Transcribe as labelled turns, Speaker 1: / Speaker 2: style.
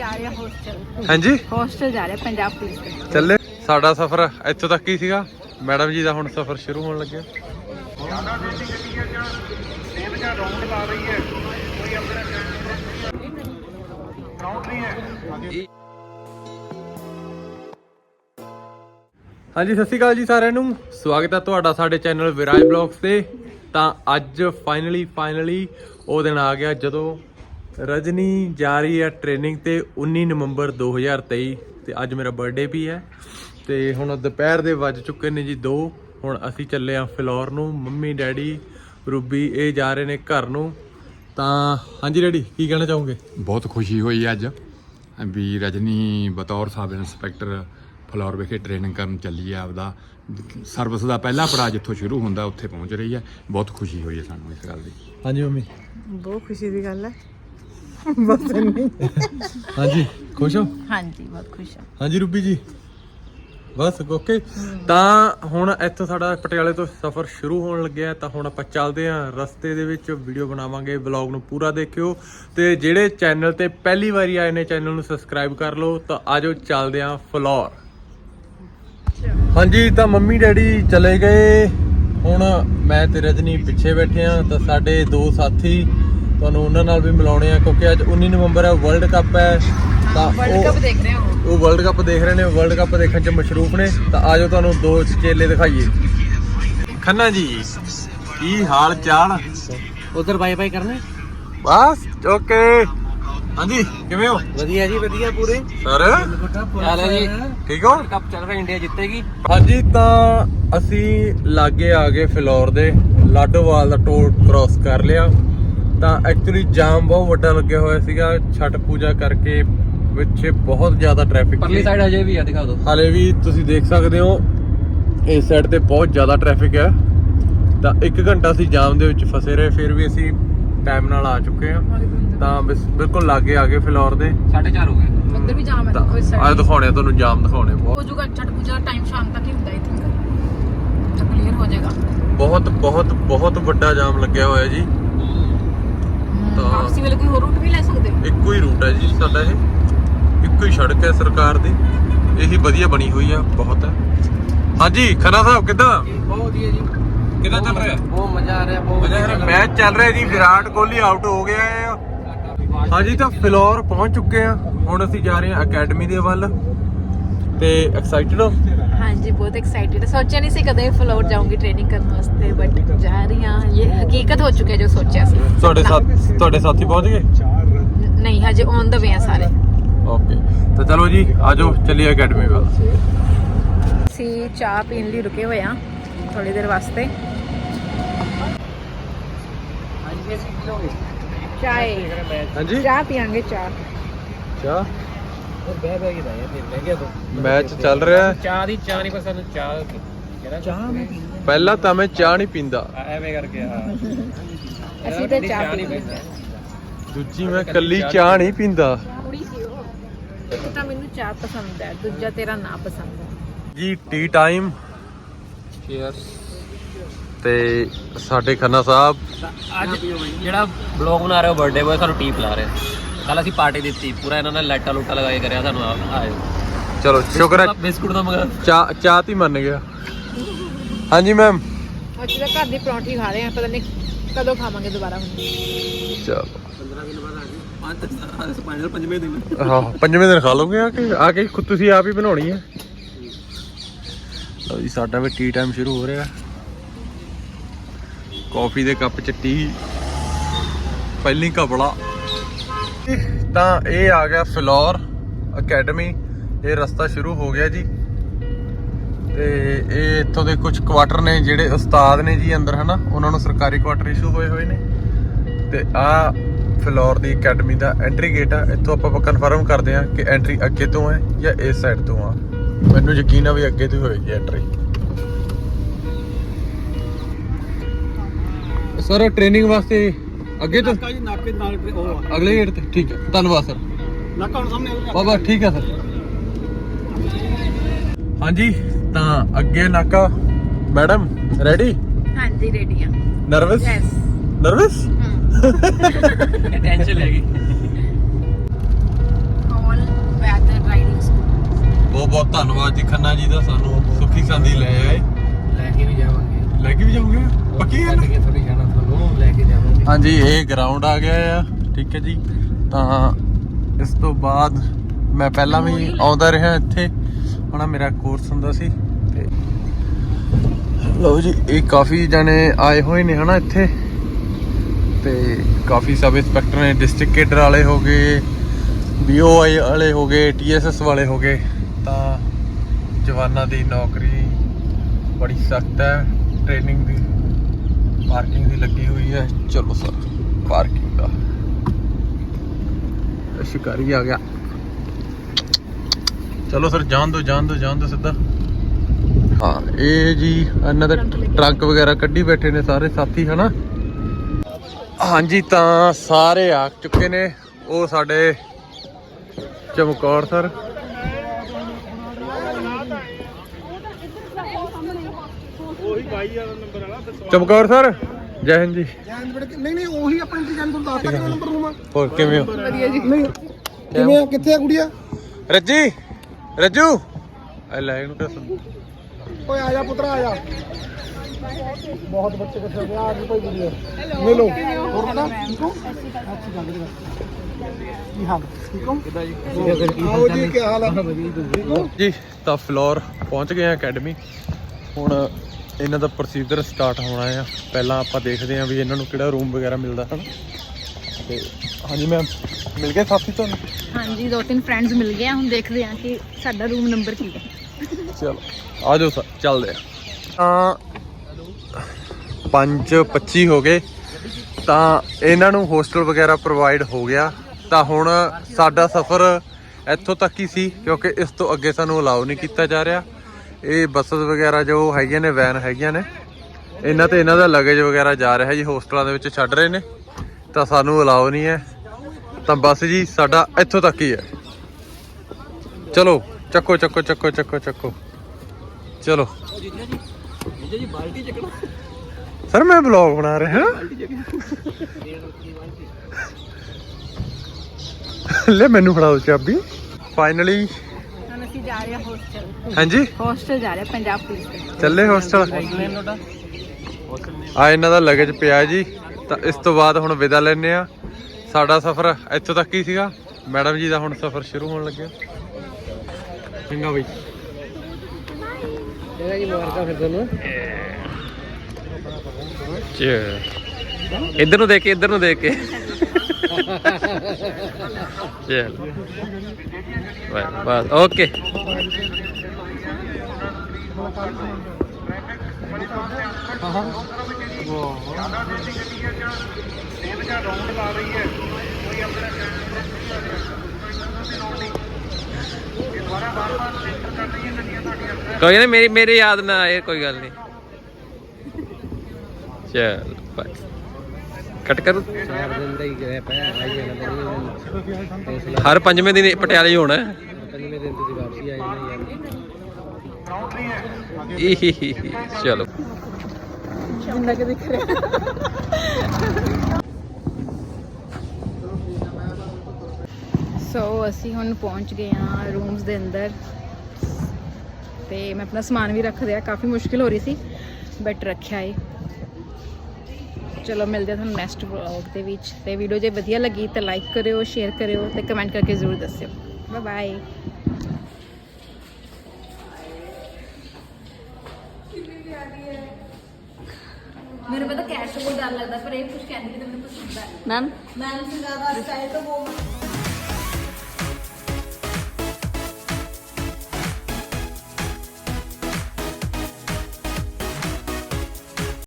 Speaker 1: ਜਾ ਰਿਹਾ ਹੋਸਟਲ
Speaker 2: ਹਾਂਜੀ?
Speaker 1: ਹੋਸਟਲ ਜਾ ਰਿਹਾ ਪੰਜਾਬ ਪੁਲਿਸ ਦੇ।
Speaker 2: ਚੱਲੇ। ਸਾਡਾ ਸਫ਼ਰ ਇੱਥੋਂ ਤੱਕ ਹੀ ਸੀਗਾ। ਮੈਡਮ ਜੀ ਦਾ ਹੁਣ ਸਫ਼ਰ ਸ਼ੁਰੂ ਹੋਣ ਲੱਗਿਆ। ਹਾਂਜੀ ਸਤਿ ਸ਼੍ਰੀ ਅਕਾਲ ਜੀ ਸਾਰਿਆਂ ਨੂੰ। ਸਵਾਗਤ ਹੈ ਤੁਹਾਡਾ ਸਾਡੇ ਚੈਨਲ ਵਿਰਾਜ ਬਲੌਗਸ ਤੇ। ਤਾਂ ਅੱਜ ਫਾਈਨਲੀ ਫਾਈਨਲੀ ਉਹ ਦਿਨ ਆ ਗਿਆ ਜਦੋਂ ਰਜਨੀ ਜਾ ਰਹੀ ਹੈ ਟ੍ਰੇਨਿੰਗ ਤੇ 19 ਨਵੰਬਰ 2023 ਤੇ ਅੱਜ ਮੇਰਾ ਬਰਥਡੇ ਵੀ ਹੈ। ਤੇ ਹੁਣ ਦੁਪਹਿਰ ਦੇ ਵੱਜ ਚੁੱਕੇ ਨੇ ਜੀ 2 ਹੁਣ ਅਸੀਂ ਚੱਲੇ ਆ ਫਲੋਰ ਨੂੰ। ਮੰਮੀ ਡੈਡੀ ਰੂਬੀ ਇਹ ਜਾ ਰਹੇ ਨੇ ਘਰ ਨੂੰ। ਤਾਂ ਹਾਂਜੀ ਡੈਡੀ ਕੀ ਕਹਿਣਾ ਚਾਹੋਗੇ?
Speaker 3: ਬਹੁਤ ਖੁਸ਼ੀ ਹੋਈ ਅੱਜ। ਵੀ ਰਜਨੀ ਬਤੌਰ ਸਬ ਇੰਸਪੈਕਟਰ ਫਲੋਰ ਵਿਖੇ ਟ੍ਰੇਨਿੰਗ ਕਰਨ ਚੱਲੀ ਹੈ ਆਪਦਾ। ਸਰਵਿਸ ਦਾ ਪਹਿਲਾ ਪੜਾਅ ਜਿੱਥੋਂ ਸ਼ੁਰੂ ਹੁੰਦਾ ਉੱਥੇ ਪਹੁੰਚ ਰਹੀ ਹੈ। ਬਹੁਤ ਖੁਸ਼ੀ ਹੋਈ ਹੈ ਸਾਨੂੰ ਇਸ ਗੱਲ ਦੀ।
Speaker 2: ਹਾਂਜੀ ਮੰਮੀ।
Speaker 1: ਬਹੁਤ ਖੁਸ਼ੀ ਦੀ ਗੱਲ ਹੈ।
Speaker 2: ਹਾਂਜੀ ਖੁਸ਼ ਹੋ?
Speaker 1: ਹਾਂਜੀ ਬਹੁਤ ਖੁਸ਼ ਹਾਂ।
Speaker 2: ਹਾਂਜੀ ਰੂਬੀ ਜੀ। ਬਸ ਓਕੇ। ਤਾਂ ਹੁਣ ਇੱਥੋਂ ਸਾਡਾ ਪਟਿਆਲੇ ਤੋਂ ਸਫ਼ਰ ਸ਼ੁਰੂ ਹੋਣ ਲੱਗਿਆ ਤਾਂ ਹੁਣ ਆਪਾਂ ਚੱਲਦੇ ਹਾਂ ਰਸਤੇ ਦੇ ਵਿੱਚ। ਵੀਡੀਓ ਬਣਾਵਾਂਗੇ ਵਲੌਗ ਨੂੰ ਪੂਰਾ ਦੇਖਿਓ। ਤੇ ਜਿਹੜੇ ਚੈਨਲ ਤੇ ਪਹਿਲੀ ਵਾਰੀ ਆਏ ਨੇ ਚੈਨਲ ਨੂੰ ਸਬਸਕ੍ਰਾਈਬ ਕਰ ਲਓ। ਤਾਂ ਆਜੋ ਚੱਲਦੇ ਹਾਂ ਫਲੋਰ। ਹਾਂਜੀ ਤਾਂ ਮੰਮੀ ਡੈਡੀ ਚਲੇ ਗਏ। ਹੁਣ ਮੈਂ ਤੇ ਰਜਨੀ ਪਿੱਛੇ ਬੈਠੇ ਆ ਤਾਂ ਸਾਡੇ ਦੋ ਸਾਥੀ ਤੁਹਾਨੂੰ ਉਹਨਾਂ ਨਾਲ ਵੀ ਮਿਲਾਉਣੇ ਆ ਕਿਉਂਕਿ ਅੱਜ 19 ਨਵੰਬਰ ਹੈ ਵਰਲਡ ਕੱਪ ਹੈ ਤਾਂ
Speaker 1: ਵਰਲਡ ਕੱਪ ਦੇਖ ਰਹੇ ਹਾਂ।
Speaker 2: ਉਹ ਵਰਲਡ ਕੱਪ ਦੇਖ ਰਹੇ ਨੇ ਵਰਲਡ ਕੱਪ ਦੇਖਣ ਚ ਮਸ਼ਰੂਫ ਨੇ ਤਾਂ ਆਜੋ ਤੁਹਾਨੂੰ ਦੋ ਚੇਲੇ ਦਿਖਾਈਏ। ਖੰਨਾ ਜੀ ਕੀ ਹਾਲ ਚਾਲ?
Speaker 4: ਉਧਰ ਬਾਈ ਬਾਈ ਕਰਨੇ?
Speaker 2: ਬਸ ਓਕੇ ਹਾਂਜੀ ਕਿਵੇਂ ਹੋ?
Speaker 4: ਵਧੀਆ ਜੀ ਵਧੀਆ ਪੂਰੇ।
Speaker 2: ਸਰ?
Speaker 4: ਹਾਲ ਜੀ?
Speaker 2: ਠੀਕ ਹੋ?
Speaker 4: ਕੱਪ ਚੱਲ ਰਿਹਾ ਇੰਡੀਆ ਜਿੱਤੇਗੀ।
Speaker 2: ਹਾਂਜੀ ਤਾਂ ਅਸੀਂ ਲਾਗੇ ਆ ਗਏ ਫਿਲੌਰ ਦੇ ਲਾਡੋਵਾਲ ਦਾ ਟੋਲ ਕ੍ਰਾਸ ਕਰ ਲਿਆ। ਤਾਂ ਐਕਚੁਅਲੀ ਜਾਮ ਬਹੁਤ ਵੱਡਾ ਲੱਗਿਆ ਹੋਇਆ ਸੀਗਾ। ਛਠ ਪੂਜਾ ਕਰਕੇ ਵਿੱਚ ਬਹੁਤ ਜ਼ਿਆਦਾ ਟ੍ਰੈਫਿਕ
Speaker 4: ਪਰਲੀ ਸਾਈਡ ਹਜੇ ਵੀ ਆ ਦਿਖਾ ਦਿਓ।
Speaker 2: ਹਾਲੇ ਵੀ ਤੁਸੀਂ ਦੇਖ ਸਕਦੇ ਹੋ ਇਸ ਸਾਈਡ ਤੇ ਬਹੁਤ ਜ਼ਿਆਦਾ ਟ੍ਰੈਫਿਕ ਹੈ ਤਾਂ 1 ਘੰਟਾ ਅਸੀਂ ਜਾਮ ਦੇ ਵਿੱਚ ਫਸੇ ਰਹੇ ਫਿਰ ਵੀ ਅਸੀਂ ਟਾਈਮ ਨਾਲ ਆ ਚੁੱਕੇ ਹਾਂ। ਤਾਂ ਬਿਲਕੁਲ ਲਾਗੇ ਆ ਗਏ ਫਿਲੌਰ ਦੇ।
Speaker 4: 4:30 ਹੋ ਗਏ।
Speaker 1: ਉੱਧਰ ਵੀ ਜਾਮ ਹੈ ਦੇਖੋ ਇਸ
Speaker 2: ਅੱਜ ਦਿਖਾਉਣੇ ਤੁਹਾਨੂੰ ਜਾਮ ਦਿਖਾਉਣੇ ਬਹੁਤ।
Speaker 1: ਹੋ ਜੂਗਾ ਛਟ ਪੂਜਾ ਟਾਈਮ ਸ਼ਾਮ ਤੱਕ ਹੀ ਹੁੰਦਾ ਇਥੇ। ਤਾਂ ਕਲੀਅਰ ਹੋ ਜਾਏਗਾ।
Speaker 2: ਬਹੁਤ ਬਹੁਤ ਬਹੁਤ ਵੱਡਾ ਜਾਮ ਲੱਗਿਆ ਹੋਇਆ ਜੀ। ਤਾਂ-
Speaker 1: ਵਾਪਸੀ ਵੇਲੇ ਕੋਈ ਹੋਰ ਰੂਟ ਵੀ ਲੈ ਸਕਦੇ ਹੋ?
Speaker 2: ਇੱਕੋ ਹੀ ਰੂਟ ਹੈ ਜੀ ਸਾਡਾ ਇਹ। ਇੱਕੋ ਹੀ ਸੜਕ ਹੈ ਸਰਕਾਰ ਦੀ। ਇਹੀ ਵਧੀਆ ਬਣੀ ਹੋਈ ਆ ਬਹੁਤ ਹੈ। ਹਾਂਜੀ ਖੰਨਾ ਸਾਹਿਬ ਕਿੱਦਾਂ?
Speaker 4: ਬਹੁਤ ਵਧੀਆ ਜੀ।
Speaker 2: ਕਿੱਦਾਂ ਚੱਲ ਰਿਹਾ?
Speaker 4: ਬਹੁਤ ਮਜ਼ਾ ਆ ਰਿਹਾ ਬਹੁਤ
Speaker 2: ਮੈਚ ਚੱਲ ਰਿਹਾ ਜੀ ਵਿਰਾਟ ਕੋਹਲੀ ਆਊਟ ਹੋ ਗਿਆ ਹੈ ਹਾਂਜੀ ਤਾਂ ਫਿਲੌਰ ਪਹੁੰਚ ਚੁੱਕੇ ਆ। ਹੁਣ ਅਸੀਂ ਜਾ ਰਹੇ ਹਾਂ ਅਕੈਡਮੀ ਦੇ ਵੱਲ। ਤੇ ਐਕਸਾਈਟਡ ਹੋ?
Speaker 1: ਹਾਂਜੀ ਬਹੁਤ ਐਕਸਾਈਟਿਡ ਸੋਚਿਆ ਨਹੀਂ ਸੀ ਕਦੇ ਫਲੋਰ ਜਾਊਂਗੀ ਟ੍ਰੇਨਿੰਗ ਕਰਨ ਵਾਸਤੇ ਬਟ ਜਾ ਰਹੀ ਹਾਂ ਇਹ ਹਕੀਕਤ ਹੋ ਚੁੱਕੀ ਹੈ ਜੋ ਸੋਚਿਆ ਸੀ
Speaker 2: ਤੁਹਾਡੇ ਸਾਥ ਤੁਹਾਡੇ ਸਾਥੀ ਪਹੁੰਚ ਗਏ?
Speaker 1: ਨ- ਨਹੀਂ ਹਜੇ ਔਨ ਦਾ ਵੇ ਆ ਸਾਰੇ
Speaker 2: ਓਕੇ ਤਾਂ ਚਲੋ ਜੀ ਆਜੋ ਚੱਲੀਏ ਅਕੈਡਮੀ ਵੱਲ।
Speaker 1: ਅਸੀਂ ਚਾਹ ਪੀਣ ਲਈ ਰੁਕੇ ਹੋਏ ਆ ਥੋੜੀ ਦੇਰ ਵਾਸਤੇ। ਚਾਹ।
Speaker 2: ਹਾਂਜੀ।
Speaker 1: ਚਾਹ ਪੀਾਂਗੇ ਚਾਹ।
Speaker 2: ਚਾਹ?
Speaker 4: ਬਹਿ ਬਹਿ ਕੇ ਜਾਇਆ ਫਿਰ ਲੈ ਗਿਆ ਤੂੰ
Speaker 2: ਮੈਚ ਚੱਲ ਰਿਹਾ। ਹੈ।
Speaker 4: ਚਾਹ ਦੀ ਚਾਹ ਨਹੀਂ ਪਸੰਦ ਚਾਹ ਕਹਿੰਦਾ ਚਾਹ ਮੈਂ
Speaker 2: ਪਹਿਲਾਂ ਤਾਂ ਮੈਂ ਚਾਹ ਨਹੀਂ ਪੀਂਦਾ।
Speaker 4: ਐਵੇਂ ਕਰਕੇ ਹਾਂ।
Speaker 1: ਅਸੀਂ ਤਾਂ ਚਾਹ
Speaker 4: ਨਹੀਂ
Speaker 1: ਪੀਂਦੇ
Speaker 4: ਪੀਂਦਾ।
Speaker 2: ਦੂਜੀ ਮੈਂ ਕੱਲੀ ਚਾਹ ਨਹੀਂ ਪੀਂਦਾ।
Speaker 1: ਕੁੜੀ ਸੀ ਉਹ। ਇੱਕ ਤਾਂ ਮੈਨੂੰ ਚਾਹ ਪਸੰਦ ਹੈ ਦੂਜਾ ਤੇਰਾ ਨਾ ਪਸੰਦ ਹੈ।
Speaker 2: ਜੀ ਟੀ ਟਾਈਮ
Speaker 4: ਚੀਅਰਸ
Speaker 2: ਤੇ ਸਾਡੇ ਖੰਨਾ ਸਾਹਿਬ।
Speaker 4: ਅੱਜ ਜਿਹੜਾ ਬਲੌਗ ਬਣਾ ਰਹੇ ਹੋ ਬਰਥਡੇ ਬੋਏ ਸਾਨੂੰ ਟੀ ਪਿਲਾ ਰਹੇ। ਕੱਲ ਅਸੀਂ ਪਾਰਟੀ ਦਿੱਤੀ ਪੂਰਾ ਇਹਨਾਂ ਨੇ ਲਾਈਟਾਂ ਲੂਟਾਂ ਲਗਾ ਕੇ ਕਰਿਆ ਸਾਨੂੰ ਆ- ਆਏ
Speaker 2: ਚਲੋ ਸ਼ੁਕਰ ਹੈ।
Speaker 4: ਬਿਸਕੁਟ ਦਾ ਮਗਰ
Speaker 2: ਚਾਹ ਚਾਹ ਤੀ ਮੰਨ ਗਿਆ। ਹਾਂਜੀ ਮੈਮ।
Speaker 1: ਅੱਜ ਤਾਂ ਘਰ ਦੀ ਪਰੌਂਠੀ ਖਾ ਰਹੇ ਆ ਪਤਾ ਨਹੀਂ ਕਦੋਂ ਖਾਵਾਂਗੇ ਦੁਬਾਰਾ ਹੁਣ।
Speaker 2: ਚਲੋ।
Speaker 4: 15 ਦਿਨ ਬਾਅਦ ਆ ਗਏ। ਪੰਜ ਪੰਜਵੇਂ ਦਿਨ।
Speaker 2: ਹਾਂ ਪੰਜਵੇਂ ਦਿਨ ਖਾ ਲਓਗੇ ਆ ਕੇ? ਆ ਕੇ ਖੁਦ ਤੁਸੀਂ ਆਪ ਹੀ ਬਣਾਉਣੀ ਹੈ ਲਓ ਜੀ ਸਾਡਾ ਵੀ ਟੀ ਟਾਈਮ ਸ਼ੁਰੂ ਹੋ ਰਿਹਾ। ਕਾਫੀ ਦੇ ਕੱਪ ਚ ਟੀ ਪਹਿਲੀ ਕਪੜਾ ਤਾਂ ਇਹ ਆ ਗਿਆ ਫਲੋਰ ਅਕੈਡਮੀ। ਇਹ ਰਸਤਾ ਸ਼ੁਰੂ ਹੋ ਗਿਆ ਜੀ। ਤੇ ਇਹ ਇੱਥੋਂ ਦੇ ਕੁਝ ਕੁਆਟਰ ਨੇ ਜਿਹੜੇ ਉਸਤਾਦ ਨੇ ਜੀ ਅੰਦਰ, ਹਨਾ? ਉਹਨਾਂ ਨੂੰ ਸਰਕਾਰੀ ਕੁਆਟਰ ਇਸ਼ੂ ਹੋਏ ਹੋਏ ਨੇ। ਤੇ ਆ ਫਲੋਰ ਦੀ ਅਕੈਡਮੀ ਦਾ ਐਂਟਰੀ ਗੇਟ ਆ। ਇੱਥੋਂ ਆਪਾਂ ਕਨਫਰਮ ਕਰਦੇ ਆ ਕਿ ਐਂਟਰੀ ਅੱਗੇ ਤੋਂ ਹੈ ਜਾਂ ਇਸ ਸਾਈਡ ਤੋਂ ਆ। ਮੈਨੂੰ ਯਕੀਨ ਆ ਵੀ ਅੱਗੇ ਤੋਂ ਹੀ ਹੋਏਗੀ ਐਂਟਰੀ ਸਰ ਟ੍ਰੇਨਿੰਗ ਵਾਸਤੇ ਅੱਗੇ ਤੋਂ?
Speaker 4: ਜੀ ਨਾਕੇ ਨਾਲ ਉਹ
Speaker 2: ਅਗਲੇ ਗੇਟ ਤੇ? ਠੀਕ ਹੈ। ਧੰਨਵਾਦ ਸਰ।
Speaker 4: ਨਾਕਾ ਹੁਣ ਸਾਹਮਣੇ
Speaker 2: ਬਾਬਾ ਠੀਕ ਹੈ ਸਰ। ਹਾਂਜੀ ਤਾਂ ਅੱਗੇ ਨਾਕਾ। ਮੈਡਮ ਰੈਡੀ
Speaker 1: ਹਾਂਜੀ ਰੈਡੀ ਆ।
Speaker 2: ਨਰਵਸ
Speaker 1: ਯੈਸ
Speaker 2: ਨਰਵਸ
Speaker 4: ਟੈਨਸ਼ਨ ਲੈ ਗਈ।
Speaker 1: ਆਲ
Speaker 2: ਬਹੁਤ ਧੰਨਵਾਦ ਜੀ ਖੰਨਾ ਜੀ ਦਾ। ਸਾਨੂੰ ਸੁੱਖੀ ਸੰਦੀ ਲੈ ਆਏ।
Speaker 5: ਲੈ ਕੇ ਵੀ ਜਾਵਾਂਗੇ।
Speaker 2: ਲੈ ਕੇ ਵੀ ਜਾਓਗੇ? ਪੱਕੀ ਗੱਲ?
Speaker 5: ਕੇ ਥੋੜੀ ਜਾਣਾ ਤੁਹਾਨੂੰ ਲੈ ਕੇ ਜਾਵਾਂਗੇ।
Speaker 2: ਹਾਂਜੀ ਇਹ ਗਰਾਊਂਡ ਆ ਗਿਆ ਆ ਠੀਕ ਹੈ ਜੀ। ਤਾਂ ਇਸ ਤੋਂ ਬਾਅਦ ਮੈਂ ਪਹਿਲਾਂ ਵੀ ਆਉਂਦਾ ਰਿਹਾ ਇੱਥੇ। ਹਣਾ ਮੇਰਾ ਕੋਰਸ ਹੁੰਦਾ ਸੀ। ਤੇ ਲਓ ਜੀ ਇਹ ਕਾਫੀ ਜਣੇ ਆਏ ਹੋਏ ਨੇ ਹਨਾ ਇੱਥੇ। ਤੇ ਕਾਫੀ ਸਬ ਇੰਸਪੈਕਟਰ ਨੇ ਡਿਸਟ੍ਰਿਕਟ ਕੇਡਰ ਵਾਲੇ ਹੋ ਗਏ ਬੀਓਆਈ ਵਾਲੇ ਹੋ ਗਏ ਟੀਐਸਐਸ ਵਾਲੇ ਹੋ ਗਏ। ਤਾਂ ਜਵਾਨਾਂ ਦੀ ਨੌਕਰੀ ਬੜੀ ਸਖਤ ਹੈ ਟ੍ਰੇਨਿੰਗ ਦੀ। ਪਾਰਕਿੰਗ ਦੀ ਲੱਗੀ ਹੋਈ ਹੈ। ਚਲੋ ਸਰ, ਪਾਰਕਿੰਗ ਦਾ। ਸ਼ਿਕਾਰੀ ਆ ਗਿਆ। ਚਲੋ ਸਰ, ਜਾਣ ਦੋ ਜਾਣ ਦੋ ਜਾਣ ਦੋ ਸਿੱਧਾ। ਹਾਂ, ਇਹ ਜੀ, ਇਹਨਾਂ ਦਾ ਟਰੰਕ ਵਗੈਰਾ ਕੱਢੀ ਬੈਠੇ ਨੇ ਸਾਰੇ ਸਾਥੀ, ਹਨਾ? ਹਾਂਜੀ, ਤਾਂ ਸਾਰੇ ਆ ਚੁੱਕੇ ਨੇ। ਉਹ ਸਾਡੇ ਚਮਕੌਰ ਸਰ। ਚਮਕੌਰ ਸਰ ਜੈ ਹਿੰਦ ਜੀ।
Speaker 5: ਨਹੀਂ ਨਹੀਂ ਉਹੀ ਆਪਾਂ ਇੰਤਜ਼ਾਮ ਤੋਂ ਦੱਸਤਾ ਕਿਹੜਾ ਨੰਬਰ ਰੂਮ ਆ
Speaker 2: ਹੋਰ ਕਿਵੇਂ ਹੋ?
Speaker 5: ਨਹੀਂ ਕਿਵੇਂ ਆ ਕਿੱਥੇ ਆ ਗੁੜੀਆ?
Speaker 2: ਰੱਜੀ ਰੱਜੂ। ਐ ਲੈ ਇਹਨੂੰ ਕਿਸ
Speaker 5: ਓਏ ਆ ਜਾ ਪੁੱਤਰਾ ਆ ਜਾ। ਬਹੁਤ ਬੱਚੇ ਕਿੱਥੇ ਗਿਆ ਆ ਜੀ ਕੋਈ ਗੁੜੀਆ। ਮਿਲੋ। ਹੋਰ ਪਤਾ ਠੀਕ ਹੋ? ਅੱਛੀ ਗੱਲ ਹੈ ਕੀ ਹਾਲ ਠੀਕ ਹੋ? ਕਿਦਾਂ ਜੀ ਆਓ ਜੀ ਕੀ ਹਾਲ ਆ? ਠੀਕ ਹੋ
Speaker 2: ਜੀ ਤਾਂ ਫਲੋਰ ਪਹੁੰਚ ਗਏ ਆ ਅਕੈਡਮੀ। ਹੁਣ ਇਹਨਾਂ ਦਾ ਪ੍ਰੋਸੀਜਰ ਸਟਾਰਟ ਹੋਣਾ ਆ। ਪਹਿਲਾਂ ਆਪਾਂ ਦੇਖਦੇ ਆ ਵੀ ਇਹਨਾਂ ਨੂੰ ਕਿਹੜਾ ਰੂਮ ਵਗੈਰਾ ਮਿਲਦਾ ਹਨ? ਤੇ ਹਾਂਜੀ ਮੈਮ ਮਿਲ ਗਏ ਸਾਥੀ ਤੁਹਾਨੂੰ?
Speaker 1: ਹਾਂਜੀ ਦੋ ਤਿੰਨ ਫਰੈਂਡਸ ਮਿਲ ਗਏ ਆ ਹੁਣ ਦੇਖਦੇ ਆ ਕਿ ਸਾਡਾ ਰੂਮ ਨੰਬਰ ਕੀ ਹੈ।
Speaker 2: ਚਲੋ ਆ ਜਾਓ ਸਰ ਚੱਲਦੇ ਆ। ਤਾਂ 5:25 ਹੋ ਗਏ। ਤਾਂ ਇਹਨਾਂ ਨੂੰ ਹੋਸਟਲ ਵਗੈਰਾ ਪ੍ਰੋਵਾਈਡ ਹੋ ਗਿਆ। ਤਾਂ ਹੁਣ ਸਾਡਾ ਸਫ਼ਰ ਇੱਥੋਂ ਤੱਕ ਹੀ ਸੀ ਕਿਉਂਕਿ ਇਸ ਤੋਂ ਅੱਗੇ ਸਾਨੂੰ ਅਲਾਉ ਨਹੀਂ ਕੀਤਾ ਜਾ ਰਿਹਾ। ਇਹ ਬੱਸਸ ਵਗੈਰਾ ਜੋ ਹੈਗੀਆਂ ਨੇ ਵੈਨ ਹੈਗੀਆਂ ਨੇ, ਇਹਨਾਂ ਤੇ ਇਹਨਾਂ ਦਾ ਲਗੇਜ ਵਗੈਰਾ ਜਾ ਰਿਹਾ ਜੀ ਹੋਸਟਲਾਂ ਦੇ ਵਿੱਚ ਛੱਡ ਰਹੇ ਨੇ, ਤਾਂ ਸਾਨੂੰ ਅਲਾਉ ਨਹੀਂ ਹੈ। ਤਾਂ ਬਸ ਜੀ, ਸਾਡਾ ਇੱਥੋਂ ਤੱਕ ਹੀ ਹੈ। ਚਲੋ, ਚੱਕੋ ਚੱਕੋ ਚੱਕੋ ਚੱਕੋ ਚੱਕੋ। ਚਲੋ। ਸਰ, ਮੈਂ ਬਲੌਗ ਬਣਾ ਰਿਹਾ। ਲੈ, ਮੈਨੂੰ ਫੜਾਓ ਚਾਬੀ। ਫਾਈਨਲੀ
Speaker 1: ਅਸੀਂ ਜਾ ਰਹੇ ਹਾਂ ਹੋਸਟਲ
Speaker 2: ਹਾਂਜੀ?
Speaker 1: ਹੋਸਟਲ ਜਾ ਰਹੇ ਹਾਂ ਪੰਜਾਬ ਪੁਲਿਸ ਦੇ
Speaker 2: ਚੱਲੇ ਹੋਸਟਲ ਆ ਇਹਨਾਂ ਦਾ ਲਗੇਜ ਪਿਆ ਜੀ। ਤਾਂ ਇਸ ਤੋਂ ਬਾਅਦ ਹੁਣ ਵਿਦਾ ਲੈਣੇ ਆ ਸਾਡਾ ਸਫ਼ਰ ਇੱਥੋਂ ਤੱਕ ਹੀ ਸੀਗਾ। ਮੈਡਮ ਜੀ ਦਾ ਹੁਣ ਸਫ਼ਰ ਸ਼ੁਰੂ ਹੋਣ ਲੱਗਿਆ। ਚੰਗਾ ਬਈ।
Speaker 5: ਇਹਦਾ ਜੀ ਮੁਬਾਰਕਾਂ ਫਿਰ ਤੁਹਾਨੂੰ?
Speaker 4: ਇੱਧਰ ਨੂੰ ਦੇਖ ਕੇ ਇੱਧਰ ਨੂੰ ਦੇਖ ਕੇ। ਚਲ। ਬਸ ਓਕੇ। ਕੋਈ ਨਾ, ਮੇਰੀ ਮੇਰੀ ਯਾਦ ਨਾ ਆਏ, ਕੋਈ ਗੱਲ ਨਹੀਂ। ਚਲ, ਬਾਏ। ਕੱਟ ਕਰ।
Speaker 5: ਚਾਰ ਦਿਨ ਦਾ ਹੀ ਗਏ ਪਿਆ ਆਈ ਜਾਣਾ ਤੇਰੀ
Speaker 4: ਹਰ ਪੰਜਵੇਂ ਦਿਨ ਪਟਿਆਲੇ ਹੋਣਾ
Speaker 5: ਪੰਜਵੇਂ ਦਿਨ ਤੁਸੀਂ ਵਾਪਸੀ ਆ ਜਾਣਾ ਯਾਰ
Speaker 4: ਚਲੋ।
Speaker 1: ਜਿੰਨਾ ਕਿ ਦਿਖ ਰਿਹਾ ਸੋ ਅਸੀਂ ਹੁਣ ਪਹੁੰਚ ਗਏ ਹਾਂ ਰੂਮਸ ਦੇ ਅੰਦਰ। ਤੇ ਮੈਂ ਆਪਣਾ ਸਮਾਨ ਵੀ ਰੱਖ ਦਿਆ ਕਾਫੀ ਮੁਸ਼ਕਿਲ ਹੋ ਰਹੀ ਸੀ ਬਟ ਰੱਖਿਆ ਏ। ਚਲੋ ਮਿਲਦੇ ਹਾਂ ਤੁਹਾਨੂੰ ਨੈਕਸਟ ਵਲੌਗ ਦੇ ਵਿੱਚ। ਤੇ ਵੀਡੀਓ ਜੇ ਵਧੀਆ ਲੱਗੀ ਤਾਂ ਲਾਈਕ ਕਰਿਓ ਸ਼ੇਅਰ ਕਰਿਓ ਤੇ ਕਮੈਂਟ ਕਰਕੇ ਜ਼ਰੂਰ ਦੱਸਿਓ। ਬਾਏ ਬਾਏ ਮੇਰੇ ਪਤਾ ਕੈਟ ਤੋਂ ਬਹੁਤ ਡਰ ਲੱਗਦਾ ਪਰ ਇਹ ਕੁਝ ਕਹਿੰਦੀ ਕਿ ਮੈਨੂੰ ਪਸੰਦ ਆ। ਮੈਮ ਮੈਮ ਸੇ ਜ਼ਿਆਦਾ ਸਟਾਈਲ ਤਾਂ ਉਹ